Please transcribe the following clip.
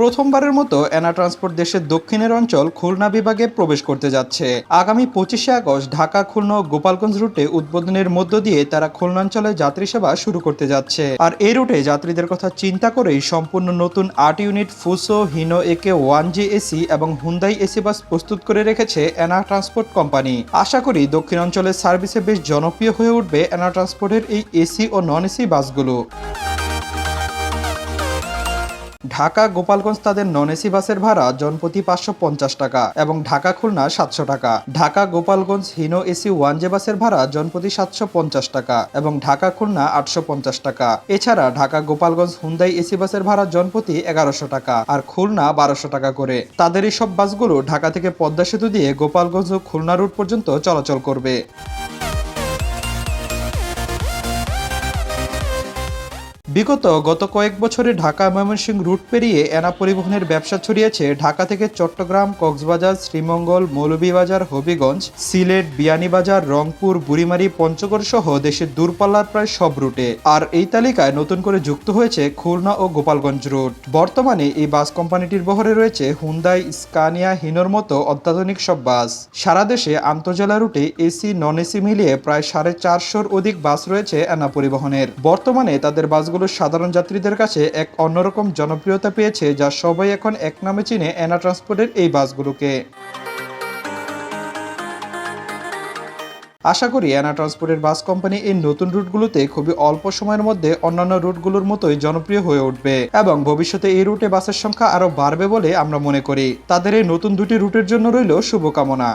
প্রথমবারের মতো এনা ট্রান্সপোর্ট দেশের দক্ষিণের অঞ্চল খুলনা বিভাগে প্রবেশ করতে যাচ্ছে। আগামী পঁচিশে আগস্ট ঢাকা, খুলনা গোপালগঞ্জ রুটে উদ্বোধনের মধ্য দিয়ে তারা খুলনাঞ্চলে যাত্রী সেবা শুরু করতে যাচ্ছে। আর এই রুটে যাত্রীদের কথা চিন্তা করেই সম্পূর্ণ নতুন আট unit Fuso, Hino, A K one J AC এবং হুন্দাই এসি বাস প্রস্তুত করে রেখেছে এনা ট্রান্সপোর্ট কোম্পানি। আশা করি দক্ষিণ অঞ্চলের সার্ভিসে বেশ জনপ্রিয় হয়ে উঠবে এনা ট্রান্সপোর্টের এই এসি ও নন এসি বাসগুলো। ঢাকা গোপালগঞ্জ তাদের নন এসি বাসের ভাড়া জনপ্রতি পাঁচশো পঞ্চাশ টাকা এবং ঢাকা খুলনা সাতশো টাকা। Dhaka Gopalganj Hino AC one J বাসের ভাড়া জনপ্রতি সাতশো পঞ্চাশ টাকা এবং ঢাকা খুলনা আটশো পঞ্চাশ টাকা। এছাড়া ঢাকা গোপালগঞ্জ হুন্দাই এসি বাসের ভাড়া জনপ্রতি এগারোশো টাকা আর খুলনা বারোশো টাকা করে। তাদের এই সব বাসগুলো ঢাকা থেকে পদ্মা সেতু দিয়ে গোপালগঞ্জ ও খুলনা রুট পর্যন্ত চলাচল করবে। বিগত গত কয়েক বছরে ঢাকা ময়মনসিংহ রুট পেরিয়ে এনা পরিবহনের ব্যবসা ছড়িয়েছে। ঢাকা থেকে চট্টগ্রাম, কক্সবাজার, শ্রীমঙ্গল, মৌলভীবাজার, হবিগঞ্জ, সিলেট, বিয়ানীবাজার, রংপুর, বুড়িমারি পঞ্চগড় সহ দেশের দূরপাল্লার প্রায় সব রুটে। আর এই তালিকায় নতুন করে যুক্ত হয়েছে খুলনা ও গোপালগঞ্জ রুট। বর্তমানে এই বাস কোম্পানিটির বহরে রয়েছে হুন্দাই স্কানিয়া, হিনোর মতো অত্যাধুনিক সব বাস। সারা দেশে আন্তজেলা রুটে এসি, নন এসি মিলিয়ে প্রায় সাড়ে চারশোর অধিক বাস রয়েছে এনা পরিবহনের। বর্তমানে তাদের বাসগুলো সাধারণ যাত্রীদের কাছে এক অন্যরকম জনপ্রিয়তা পেয়েছে, যা সবাই এখন এক নামে চিনে এনা ট্রান্সপোর্টের এই বাসগুলোকে। আশা করি অ্যানা ট্রান্সপোর্টের বাস কোম্পানি এই নতুন রুটগুলোতে খুবই অল্প সময়ের মধ্যে অন্যান্য রুটগুলোর মতোই জনপ্রিয় হয়ে উঠবে এবং ভবিষ্যতে এই রুটে বাসের সংখ্যা আরও বাড়বে বলে আমরা মনে করি। তাদের এই নতুন দুটি রুটের জন্য রইল শুভকামনা।